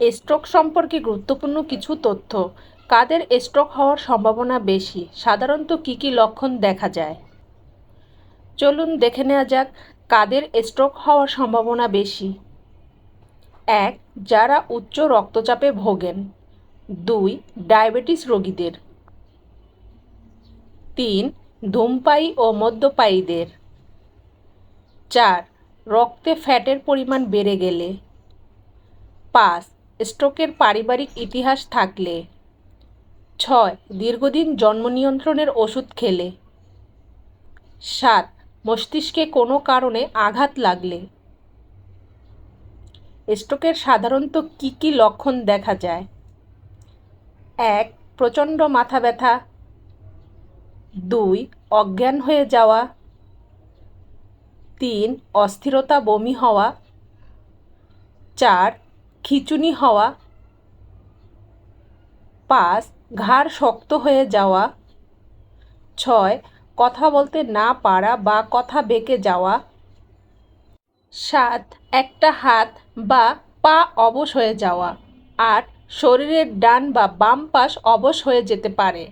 Stroke সম্পর্কে গুরুত্বপূর্ণ কিছু তথ্য। কাদের স্ট্রোক হওয়ার সম্ভাবনা বেশি? সাধারণত কী কী লক্ষণ দেখা যায়? চলুন দেখে নেওয়া যাক, কাদের স্ট্রোক হওয়ার সম্ভাবনা বেশি। এক, যারা উচ্চ রক্তচাপে ভোগেন। দুই, ডায়াবেটিস রোগীদের। তিন, ধূমপায়ী ও মদ্যপায়ীদের। চার, রক্তে ফ্যাটের পরিমাণ বেড়ে গেলে। পাঁচ স্ট্রোকের পারিবারিক ইতিহাস থাকলে। ছয়, দীর্ঘদিন জন্ম নিয়ন্ত্রণের ওষুধ খেলে। সাত, মস্তিষ্কে কোনো কারণে আঘাত লাগলে। স্ট্রোকের সাধারণত কী কী লক্ষণ দেখা যায়? এক, প্রচণ্ড মাথা ব্যথা। দুই, অজ্ঞান হয়ে যাওয়া। তিন, অস্থিরতা বমি হওয়া। চার খিঁচুনি হওয়া পাঁচ ঘাড় শক্ত হয়ে যাওয়া, ছয়, কথা বলতে না পারা বা কথা বেঁকে যাওয়া, সাত, একটা হাত বা পা অবশ হয়ে যাওয়া, আট, শরীরের ডান বা বাম পাশ অবশ হয়ে যেতে পারে।